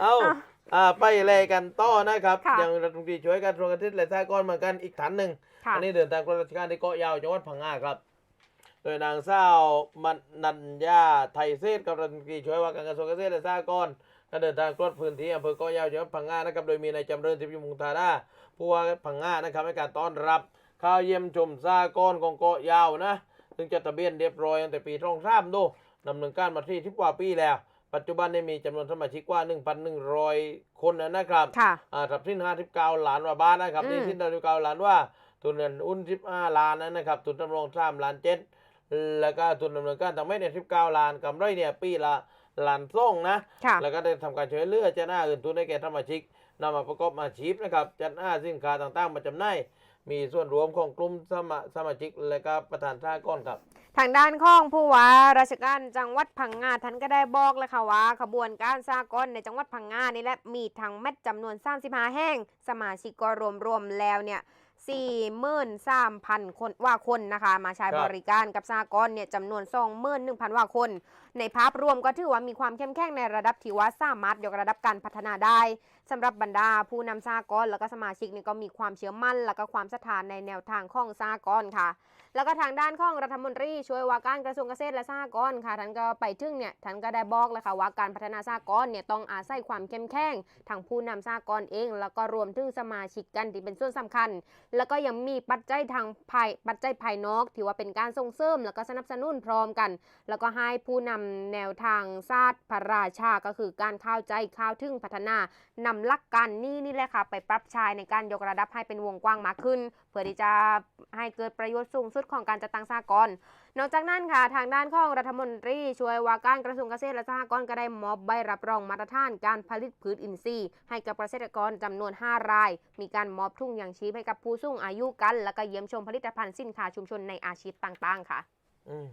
เอาอะอ่าไปเลยกันต่อนะครับค่ะอย่างรัฐมนตรีช่วยการทรวงเกษตรและสหกรณ์เหมือนกันอีกฐานหนึ่งค่ะ อันนี้เดินทางกราชการที่เกาะยาวจังหวัดพังงาครับโดยนางสาวมันนัญญาไทยเศษกับรัฐมนตรีช่วยว่าการกระทรวงเกษตรและสหกรณ์ก็เดินทางตรวจพื้นที่อำเภอเกาะยาวจังหวัดพังงานะครับโดยมีนายจำเริญทิพย์ยมุงธาดาผู้ว่าพังงานะครับในการต้อนรับเข้าเยี่ยมชมสหกรณ์ของเกาะยาวนะ ซึ่งจดทะเบียนเรียบร้อยตั้งแต่ปีท่องข้ามดูดำเนินการมาที่ทิบกว่าปีแล้ว ปัจจุบันได้มีจำนวนสมาชิกกว่า 1,100 คนนะครับค่ะอ่าทรัพย์สิน59ล้านว่าบาทนะครับอืมนี่สิน59ล้านว่าทุนเงินอุ้น15 ล้านนะครับ ทุนดำรง3ล้านเจ็ดแล้วก็ทุนดำเนินการทำให้เนี่ย19 ล้านกำไรเนี่ยปีละล้านส่งนะค่ะแล้วก็ได้ทำการช่วยเหลือจัดหน้าอื่นทุนให้แก่สมาชิกนำมาประกอบอาชีพนะครับจัดหน้าสินค้าต่างๆ มาจำหน่ายมีส่วนรวมของกลุ่มสมาสมาชิกและก็ประธานท่ากรครับ ทางด้านของผู้ว่าราชการจังหวัดพังงาท่านก็ได้บอกแล้วค่ะว่าขบวนการสากลในจังหวัดพังงานี่แหละมีทั้งเม็ดจำนวน 35 แห่ง สมาชิกก็รวมๆแล้วเนี่ย 43,000 คนว่าคนนะคะ มาใช้ครับบริการกับสากลเนี่ยจำนวน 21,000 ว่าคน ในภาพรวมก็ถือว่ามีความเข้มแข็งในระดับที่ว่าสามารถยกระดับการพัฒนาได้สำหรับบรรดาผู้นำสากลแล้วก็สมาชิกนี่ก็มีความเชื่อมั่น แล้วก็ความศรัทธานในแนวทางของสากลค่ะ แล้วก็ทางด้านของรัฐมนตรีช่วยว่าการกระทรวงเกษตรและสหกรณ์ค่ะท่านก็ไปถึงเนี่ยท่านก็ได้บอกแล้วค่ะว่าการพัฒนาสหกรณ์เนี่ยต้องอาศัยความเข้มแข็งทางผู้นำสหกรณ์เอง แล้วก็รวมถึงสมาชิกกันที่เป็นส่วนสำคัญแล้วก็ยังมีปัจจัยทางภายปัจจัยภายนอกที่ว่าเป็นการส่งเสริม แล้วก็สนับสนุนพร้อมกัน แล้วก็ให้ผู้นำแนวทางศาสตร์พระราชาก็คือการเข้าใจเข้าถึงพัฒนานำหลักการนี่นี่แหละค่ะไปปรับใช้ในการยกระดับให้เป็นวงกว้างมากขึ้น เพื่อที่จะให้เกิดประโยชน์สูงสุดของการจัดตั้งสากล นอกจากนั้นค่ะ ทางด้านของรัฐมนตรี ช่วยว่าการกระทรวงเกษตรและสหกรณ์ก็ได้มอบใบรับรองมาตรฐานการผลิตพืชอินทรีย์ ให้กับเกษตรกรจำนวน 5 ราย มีการมอบทุ่งยางชีพให้กับผู้สูงอายุกัน แล้วก็เยี่ยมชมผลิตภัณฑ์สินค้าชุมชนในอาชีพต่างๆ ค่ะ อืม